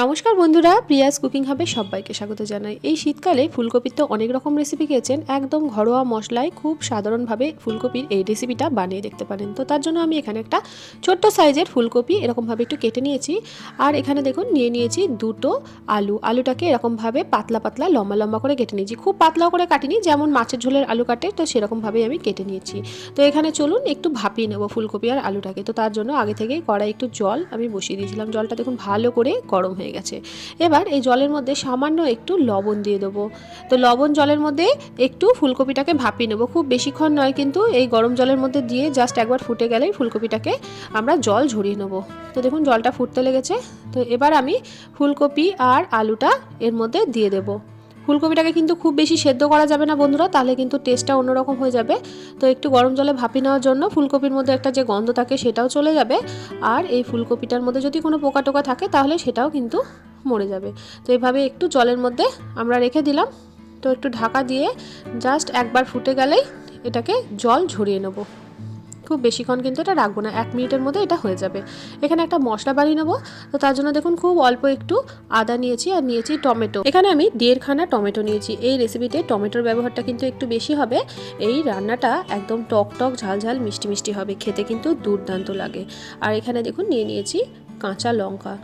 নমস্কার বন্ধুরা, Prius cooking হাবে সবাইকে স্বাগত জানাই। এই শীতকালে ফুলকপির তো অনেক রকম রেসিপি খেয়েছেন। একদম ঘরোয়া মশলায় খুব সাধারণভাবে ফুলকপির এই রেসিপিটা বানিয়ে দেখতে পারেন। তো তার জন্য আমি এখানে একটা ছোট্ট সাইজের ফুলকপি এরকমভাবে একটু কেটে নিয়েছি। আর এখানে দেখুন, নিয়ে নিয়েছি দুটো আলু। আলুটাকে এরকমভাবে পাতলা পাতলা লম্বা লম্বা করে কেটে নিয়েছি। খুব পাতলা করে কাটিনি, যেমন মাছের ঝোলের আলু কাটে, তো সেরকমভাবেই আমি কেটে নিয়েছি। তো এখানে চলুন, একটু ভাপিয়ে নেব ফুলকপি আর আলুটাকে। তো তার জন্য আগে থেকেই কড়াই একটু জল আমি বসিয়ে দিয়েছিলাম। জলটা দেখুন ভালো করে গরম হয়ে গেছে। এবার এই জলের মধ্যে সামান্য একটু লবণ দিয়ে দেবো। তো লবণ জলের মধ্যে একটু ফুলকপিটাকে ভাপিয়ে নেব। খুব বেশিক্ষণ নয় কিন্তু এই গরম জলের মধ্যে দিয়ে জাস্ট একবার ফুটে গেলেই ফুলকপিটাকে আমরা জল ঝরিয়ে নেব। তো দেখুন জলটা ফুটতে লেগেছে। তো এবার আমি ফুলকপি আর আলুটা এর মধ্যে দিয়ে দেবো। ফুলকপিটাকে কিন্তু খুব বেশি সেদ্ধ করা যাবে না বন্ধুরা, তাহলে কিন্তু টেস্টটা অন্যরকম হয়ে যাবে। তো একটু গরম জলে ভাপি নেওয়ার জন্য ফুলকপির মধ্যে একটা যে গন্ধ থাকে সেটাও চলে যাবে। আর এই ফুলকপিটার মধ্যে যদি কোনো পোকা টোকা থাকে, তাহলে সেটাও কিন্তু মরে যাবে। তো এইভাবে একটু জলের মধ্যে আমরা রেখে দিলাম। তো একটু ঢাকা দিয়ে জাস্ট একবার ফুটে গেলেই এটাকে জল ঝরিয়ে নেব। খুব বেশিক্ষণ কিন্তু এটা রাখব না। এক মিনিটের মধ্যে এটা হয়ে যাবে। এখানে একটা মশলা বানিয়ে নেব। তো তার জন্য দেখুন খুব অল্প একটু আদা নিয়েছি আর নিয়েছি টমেটো। এখানে আমি দেড়খানা টমেটো নিয়েছি। এই রেসিপিতে টমেটোর ব্যবহারটা কিন্তু একটু বেশি হবে। এই রান্নাটা একদম টক টক, ঝাল ঝাল, মিষ্টি মিষ্টি হবে। খেতে কিন্তু দুর্দান্ত লাগে। আর এখানে দেখুন নিয়ে নিয়েছি কাঁচা লঙ্কা।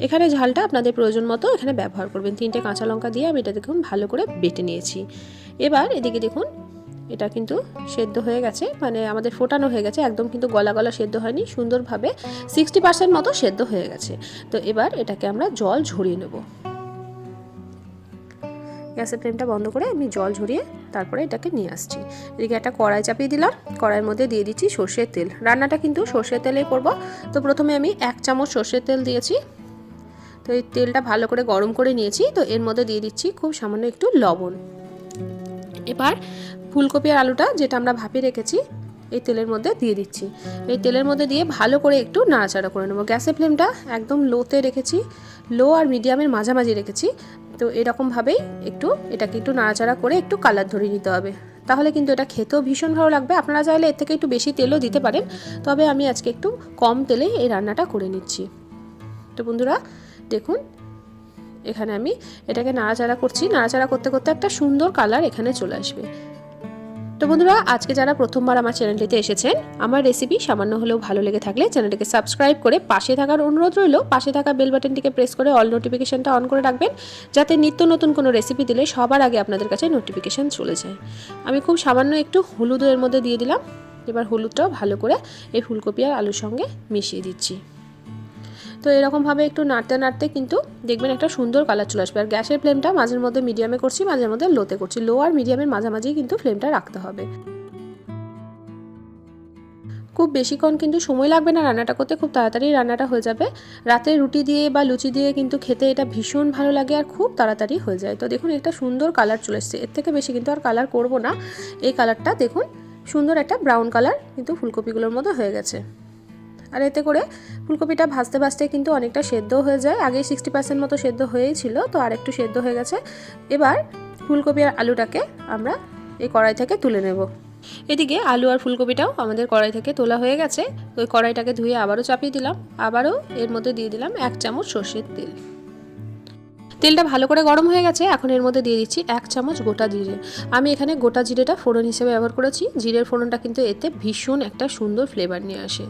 এখানে ঝালটা আপনাদের প্রয়োজন মতো এখানে ব্যবহার করবেন। তিনটে কাঁচা লঙ্কা দিয়ে আমি এটা দেখুন ভালো করে বেটে নিয়েছি। এবার এদিকে দেখুন এটা কিন্তু সেদ্ধ হয়ে গেছে মানে আমাদের ফোটানো হয়ে গেছে, একদম কিন্তু গলা গলা সেদ্ধ হয়নি, সুন্দরভাবে সিক্সটি পার্সেন্ট মতো সেদ্ধ হয়ে গেছে। তো এবার এটাকে আমরা জল ঝরিয়ে নেব। গ্যাসের ফ্লেমটা বন্ধ করে আমি জল ঝরিয়ে তারপরে এটাকে নিয়ে আসছি। এদিকে একটা কড়াই চাপিয়ে দিলাম, কড়াইয়ের মধ্যে দিয়ে দিচ্ছি সর্ষের তেল। রান্নাটা কিন্তু সর্ষের তেলেই করব। তো প্রথমে আমি এক চামচ সর্ষের তেল দিয়েছি। তো এই তেলটা ভালো করে গরম করে নিয়েছি। তো এর মধ্যে দিয়ে দিচ্ছি খুব সামান্য একটু লবণ। এবার ফুলকপি আর আলুটা যেটা আমরা ভাপে রেখেছি, এই তেলের মধ্যে দিয়ে দিচ্ছি। এই তেলের মধ্যে দিয়ে ভালো করে একটু নাড়াচাড়া করে নেব। গ্যাসের ফ্লেমটা একদম লোতে রেখেছি, লো আর মিডিয়ামের মাঝামাঝি রেখেছি। তো এরকমভাবেই একটু এটাকে একটু নাড়াচাড়া করে একটু কালার ধরিয়ে নিতে হবে। তাহলে কিন্তু এটা খেতেও ভীষণ ভালো লাগবে। আপনারা চাইলে এর থেকে একটু বেশি তেলও দিতে পারেন। তবে আমি আজকে একটু কম তেলেই এই রান্নাটা করে নিচ্ছি। তো বন্ধুরা, দেখুন এখানে আমি এটাকে নাড়াচাড়া করছি। নাড়াচাড়া করতে করতে একটা সুন্দর কালার এখানে চলে আসবে। তো বন্ধুরা, আজকে যারা প্রথমবার আমার চ্যানেলটিতে এসেছেন, আমার রেসিপি সামান্য হলেও ভালো লেগে থাকলে চ্যানেলটিকে সাবস্ক্রাইব করে পাশে থাকার অনুরোধ রইল। পাশে থাকা বেল বাটনটিকে প্রেস করে অল নোটিফিকেশানটা অন করে রাখবেন, যাতে নিত্য নতুন কোনো রেসিপি দিলে সবার আগে আপনাদের কাছে নোটিফিকেশান চলে যায়। আমি খুব সামান্য একটু হলুদের মধ্যে দিয়ে দিলাম। এবার হলুদটাও ভালো করে এই ফুলকপি আর আলুর সঙ্গে মিশিয়ে দিচ্ছি। তো এরকমভাবে একটু নাড়তে নাড়তে কিন্তু দেখবেন একটা সুন্দর কালার চলে আসবে। আর গ্যাসের ফ্লেমটা মাঝের মধ্যে মিডিয়ামে করছি, মাঝের মধ্যে লোতে করছি। লো আর মিডিয়ামের মাঝামাঝি কিন্তু ফ্লেমটা রাখতে হবে। খুব বেশিক্ষণ কিন্তু সময় লাগবে না রান্নাটা করতে, খুব তাড়াতাড়ি রান্নাটা হয়ে যাবে। রাতে রুটি দিয়ে বা লুচি দিয়ে কিন্তু খেতে এটা ভীষণ ভালো লাগে আর খুব তাড়াতাড়ি হয়ে যায়। তো দেখুন একটা সুন্দর কালার চলে এসছে। এর থেকে বেশি কিন্তু আর কালার করব না। এই কালারটা দেখুন সুন্দর একটা ব্রাউন কালার কিন্তু ফুলকপিগুলোর মতো হয়ে গেছে। আর এতে করে ফুলকপিটা ভাজতে ভাজতে কিন্তু অনেকটা সেদ্ধ হয়ে যায়। আগে সিক্সটি পার্সেন্ট মতো সেদ্ধ হয়েই ছিল, তো আর একটু সেদ্ধ হয়ে গেছে। এবার ফুলকপি আর আলুটাকে আমরা এই কড়াই থেকে তুলে নেব। এদিকে আলু আর ফুলকপিটাও আমাদের কড়াই থেকে তোলা হয়ে গেছে। ওই কড়াইটাকে ধুয়ে আবারও চাপিয়ে দিলাম। আবারও এর মধ্যে দিয়ে দিলাম এক চামচ সর্ষের তেল। তেলটা ভালো করে গরম হয়ে গেছে, এখন এর মধ্যে দিয়ে দিচ্ছি এক চামচ গোটা জিরে। আমি এখানে গোটা জিরেটা ফোড়ন হিসেবে ব্যবহার করেছি। জিরের ফোড়নটা কিন্তু এতে ভীষণ একটা সুন্দর ফ্লেভার নিয়ে আসে।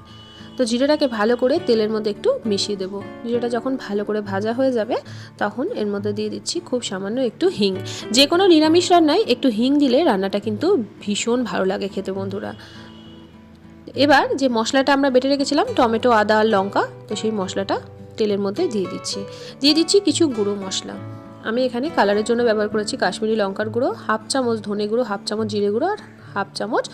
তো জিরেটাকে ভালো করে তেলের মধ্যে একটু মিশিয়ে দেবো। জিরেটা যখন ভালো করে ভাজা হয়ে যাবে, তখন এর মধ্যে দিয়ে দিচ্ছি খুব সামান্য একটু হিং। যে কোনো নিরামিষ রান্নায় একটু হিং দিলে রান্নাটা কিন্তু ভীষণ ভালো লাগে খেতে বন্ধুরা। এবার যে মশলাটা আমরা বেটে রেখেছিলাম, টমেটো, আদা আর লঙ্কা, তো সেই মশলাটা তেলের মধ্যে দিয়ে দিচ্ছি। দিয়ে দিচ্ছি কিছু গুঁড়ো মশলা। আমি এখানে কালারের জন্য ব্যবহার করেছি কাশ্মীরি লঙ্কার গুঁড়ো, হাফ চামচ ধনে গুঁড়ো, হাফ চামচ জিরে গুঁড়ো আর হাফ চামচ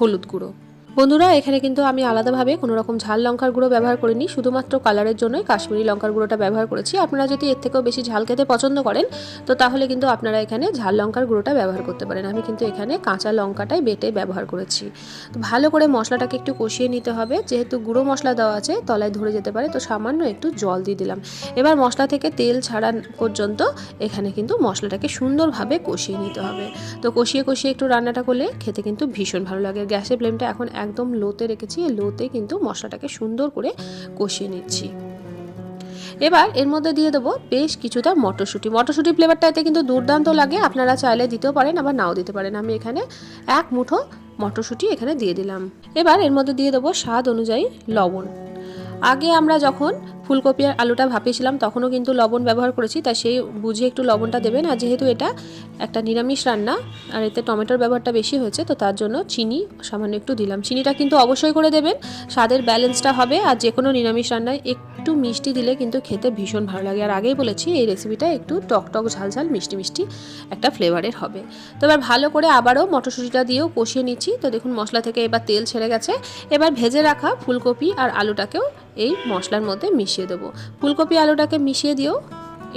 হলুদ গুঁড়ো। বন্ধুরা, এখানে কিন্তু আমি আলাদাভাবে কোনো রকম ঝাল লঙ্কার গুঁড়ো ব্যবহার করিনি। শুধুমাত্র কালারের জন্যই কাশ্মীরি লঙ্কার গুঁড়োটা ব্যবহার করেছি। আপনারা যদি এর থেকেও বেশি ঝাল খেতে পছন্দ করেন, তো তাহলে কিন্তু আপনারা এখানে ঝাল লঙ্কার গুঁড়োটা ব্যবহার করতে পারেন। আমি কিন্তু এখানে কাঁচা লঙ্কাটাই বেটে ব্যবহার করেছি। তো ভালো করে মশলাটাকে একটু কষিয়ে নিতে হবে। যেহেতু গুঁড়ো মশলা দেওয়া আছে, তলায় ধরে যেতে পারে। তো সামান্য একটু জল দিয়ে দিলাম। এবার মশলা থেকে তেল ছাড়া পর্যন্ত এখানে কিন্তু মশলাটাকে সুন্দরভাবে কষিয়ে নিতে হবে। তো কষিয়ে কষিয়ে একটু রান্নাটা করলে খেতে কিন্তু ভীষণ ভালো লাগে। গ্যাসের ফ্লেমটা এখন একদম লোতে রেখেছি লোতে কিন্তু মশলাটাকে সুন্দর করে কষিয়ে নিচ্ছি। এবার এর মধ্যে দিয়ে দেবো বেশ কিছুটা মটরশুঁটি। মটরশুঁটি ফ্লেভারটা এতে কিন্তু দুর্দান্ত লাগে, আপনারা চাইলে দিতেও পারেন, আবার নাও দিতে পারেন। আমি এখানে এক মুঠো মটরশুঁটি এখানে দিয়ে দিলাম। এবার এর মধ্যে দিয়ে দেবো স্বাদ অনুযায়ী লবণ। আগে আমরা যখন ফুলকপি আর আলুটা ভাপিয়েছিলাম, তখনও কিন্তু লবণ ব্যবহার করেছি তাই সেই বুঝে একটু লবণটা দেবেন। আর যেহেতু এটা একটা নিরামিষ রান্না, আর এতে টমেটোর ব্যবহারটা বেশি হয়েছে, তো তার জন্য চিনি সামান্য একটু দিলাম। চিনিটা কিন্তু অবশ্যই করে দেবেন, স্বাদের ব্যালেন্সটা হবে, আর যে কোনো নিরামিষ রান্নায় একটু মিষ্টি দিলে কিন্তু খেতে ভীষণ ভালো লাগে। আর আগেই বলেছি, এই রেসিপিটা একটু টক টক, ঝাল ঝাল, মিষ্টি মিষ্টি একটা ফ্লেভারের হবে। তো এবার ভালো করে আবারও মটরশুঁটিটা দিয়েও কষিয়ে নিচ্ছি। তো দেখুন মশলা থেকে এবার তেল ছেড়ে গেছে। এবার ভেজে রাখা ফুলকপি আর আলুটাকেও এই মশলার মধ্যে মিশিয়ে দেবো। ফুলকপি আলুটাকে মিশিয়ে দিয়েও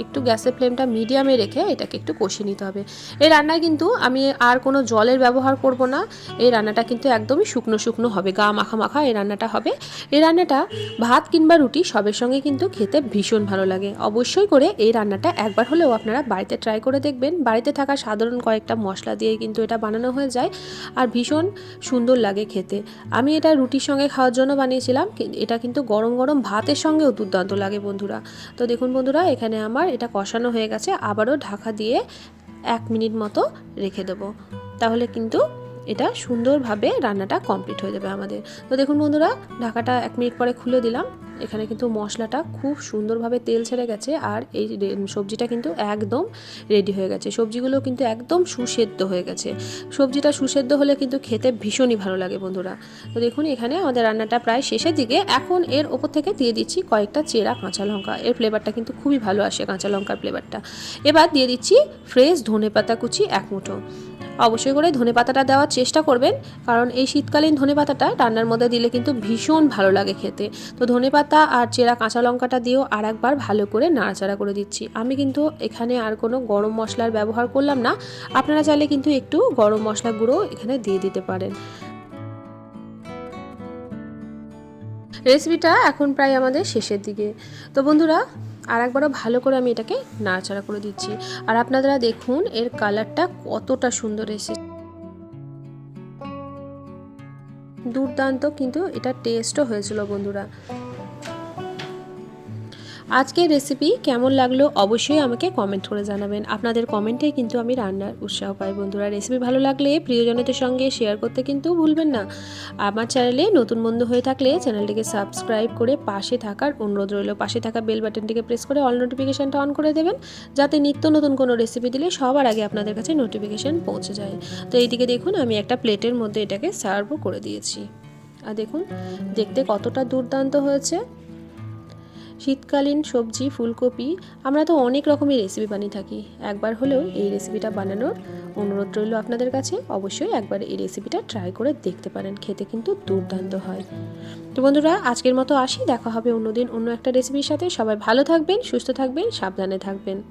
একটু গ্যাসের ফ্লেমটা মিডিয়ামে রেখে এটাকে একটু কষিয়ে নিতে হবে। এই রান্নায় কিন্তু আমি আর কোনো জলের ব্যবহার করব না। এই রান্নাটা কিন্তু একদমই শুকনো শুকনো হবে, গা মাখা মাখা এই রান্নাটা হবে। এই রান্নাটা ভাত কিংবা রুটি সবের সঙ্গে কিন্তু খেতে ভীষণ ভালো লাগে। অবশ্যই করে এই রান্নাটা একবার হলেও আপনারা বাড়িতে ট্রাই করে দেখবেন। বাড়িতে থাকা সাধারণ কয়েকটা মশলা দিয়ে কিন্তু এটা বানানো হয়ে যায় আর ভীষণ সুন্দর লাগে খেতে। আমি এটা রুটির সঙ্গে খাওয়ার জন্য বানিয়েছিলাম এটা কিন্তু গরম গরম ভাতের সঙ্গেও দুর্দান্ত লাগে বন্ধুরা। তো দেখুন বন্ধুরা, এখানে আমার এটা কষানো হয়ে গেছে আবারও ঢাকা দিয়ে এক মিনিট মতো রেখে দেবো। তাহলে কিন্তু এটা সুন্দরভাবে রান্নাটা কমপ্লিট হয়ে যাবে আমাদের। তো দেখুন বন্ধুরা, ঢাকাটা এক মিনিট পরে খুলে দিলাম। এখানে কিন্তু মশলাটা খুব সুন্দরভাবে তেল ছেড়ে গেছে আর এই সবজিটা কিন্তু একদম রেডি হয়ে গেছে। সবজিগুলো কিন্তু একদম সুসেদ্ধ হয়ে গেছে। সবজিটা সুসেদ্ধ হলে কিন্তু খেতে ভীষণই ভালো লাগে বন্ধুরা। তো দেখুন এখানে আমাদের রান্নাটা প্রায় শেষের দিকে। এখন এর ওপর থেকে দিয়ে দিচ্ছি কয়েকটা চেরা কাঁচা লঙ্কা। এর ফ্লেভারটা কিন্তু খুবই ভালো আসে কাঁচা লঙ্কার ফ্লেভারটা এবার দিয়ে দিচ্ছি ফ্রেশ ধনে পাতা কুচি এক মুঠো। অবশ্যই করে ধনে পাতাটা দেওয়ার চেষ্টা করবেন, কারণ এই শীতকালীন ধনে পাতাটা রান্নার মধ্যে দিলে কিন্তু ভীষণ ভালো লাগে খেতে। তো ধনে পাতা আর চেরা কাঁচা লঙ্কাটা দিয়েও আর একবার ভালো করে নাড়াচাড়া করে দিচ্ছি। আমি কিন্তু এখানে আর কোনো গরম মশলার ব্যবহার করলাম না, আপনারা চাইলে কিন্তু একটু গরম মশলা গুঁড়ো এখানে দিয়ে দিতে পারেন। রেসিপিটা এখন প্রায় আমাদের শেষের দিকে। তো বন্ধুরা আর একবারও ভালো করে আমি এটাকে নাড়াচাড়া করে দিচ্ছি। আর আপনারা দেখুন, এর কালারটা কতটা সুন্দর এসে দুর্দান্ত, কিন্তু এটা টেস্টও হয়েছিল বন্ধুরা। আজকের রেসিপি কেমন লাগল অবশ্যই আমাকে কমেন্ট করে জানাবেন। আপনাদের কমেন্টে কিন্তু আমি রান্নার উৎসাহ পাই বন্ধুরা। রেসিপি ভালো লাগলে প্রিয়জনদের সঙ্গে শেয়ার করতে কিন্তু ভুলবেন না। আমার চ্যানেলে নতুন বন্ধু হয়ে থাকলে চ্যানেলটিকে সাবস্ক্রাইব করে পাশে থাকার অনুরোধ রইল। পাশে থাকা বেল বাটনটিকে প্রেস করে অল নোটিফিকেশানটা অন করে দেবেন। যাতে নিত্য নতুন কোনো রেসিপি দিলে সবার আগে আপনাদের কাছে নোটিফিকেশান পৌঁছে যায়। তো এইদিকে দেখুন, আমি একটা প্লেটের মধ্যে এটাকে সার্ভও করে দিয়েছি। আর দেখুন, দেখতে কতটা দুর্দান্ত হয়েছে। শীতকালীন সবজি, ফুলকপি, আমরা তো অনেক রকমের রেসিপি বানিয়ে থাকি। একবার হলেও এই রেসিপিটা বানানোর অনুরোধ রইল আপনাদের কাছে। অবশ্যই একবার এই রেসিপিটা ট্রাই করে দেখতে পারেন, খেতে কিন্তু দুর্দান্ত হয়। তো বন্ধুরা, আজকের মতো আসি, দেখা হবে অন্যদিন অন্য একটা রেসিপির সাথে। সবাই ভালো থাকবেন, সুস্থ থাকবেন, সাবধানে থাকবেন।